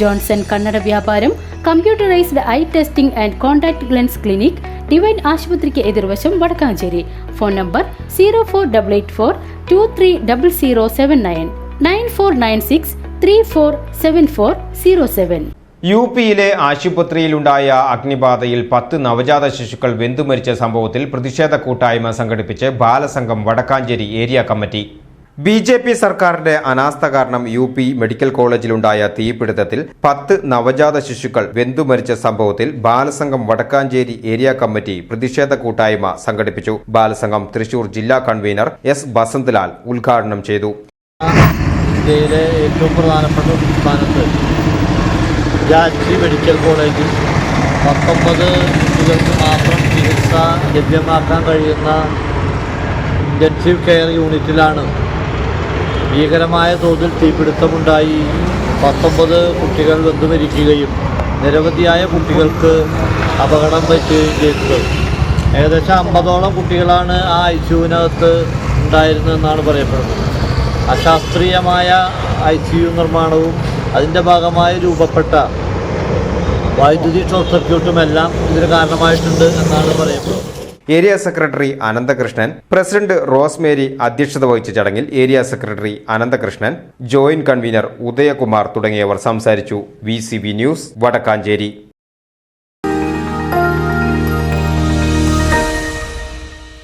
Johnson കണ്ണട വ്യാപാരം computerised eye testing and contact lens clinic Divine ആശുപത്രിക്ക് എതിർവശം Vadakkanchery. Phone number zero four double eight four two three double zero seven nine nine four nine six three four seven four zero seven. U പിയിലെ ആശുപത്രിയിലുണ്ടായ അഗ്നിബാധയിൽ പത്ത് നവജാത ശിശുക്കൾ വെന്തുമരിച്ച സംഭവത്തിൽ പ്രതിഷേധ കൂട്ടായ്മ സംഘടിപ്പിച്ച് Balasangham Vadakkanchery area committee. B J P സർക്കാരിന്റെ അനാസ്ഥ കാരണം യു പി മെഡിക്കൽ കോളേജിലുണ്ടായ തീപിടുത്തത്തിൽ പത്ത് നവജാത ശിശുക്കൾ വെന്തുമരിച്ച സംഭവത്തിൽ ബാലസംഘം വടക്കാഞ്ചേരി ഏരിയ കമ്മിറ്റി പ്രതിഷേധ കൂട്ടായ്മ സംഘടിപ്പിച്ചു. ബാലസംഘം തൃശൂർ ജില്ലാ കൺവീനർ എസ് ബസന്ത്ലാൽ ഉദ്ഘാടനം ചെയ്തു. ഇന്ത്യയിലെ ഏറ്റവും പ്രധാനപ്പെട്ട സംസ്ഥാനത്ത് മെഡിക്കൽ കോളേജിൽ മാത്രം കഴിയുന്ന കെയർ യൂണിറ്റിലാണ് ഭീകരമായ തോതിൽ തീപിടുത്തമുണ്ടായി. പത്തൊമ്പത് കുട്ടികൾ വെന്തുമരിക്കുകയും നിരവധിയായ കുട്ടികൾക്ക് അപകടം പറ്റുകയും ചെയ്തത് ഏകദേശം അമ്പതോളം കുട്ടികളാണ് ആ ഐ സിയുവിനകത്ത് ഉണ്ടായിരുന്നതെന്നാണ് പറയപ്പെടുന്നത്. അശാസ്ത്രീയമായ ഐ സി യു നിർമ്മാണവും അതിന്റെ ഭാഗമായി രൂപപ്പെട്ട വൈദ്യുതി ഷോർട്ട് സർക്യൂട്ടും എല്ലാം ഇതിന് കാരണമായിട്ടുണ്ട് എന്നാണ് പറയപ്പെടുന്നത്. Area secretary Ananthakrishnan president Rosemary അധ്യക്ഷത വഹിച്ച ചടങ്ങിൽ area secretary Ananthakrishnan joint convener Udayakumar തുടങ്ങിയവർ സംസാരിച്ചു. V news Vadakkanchery.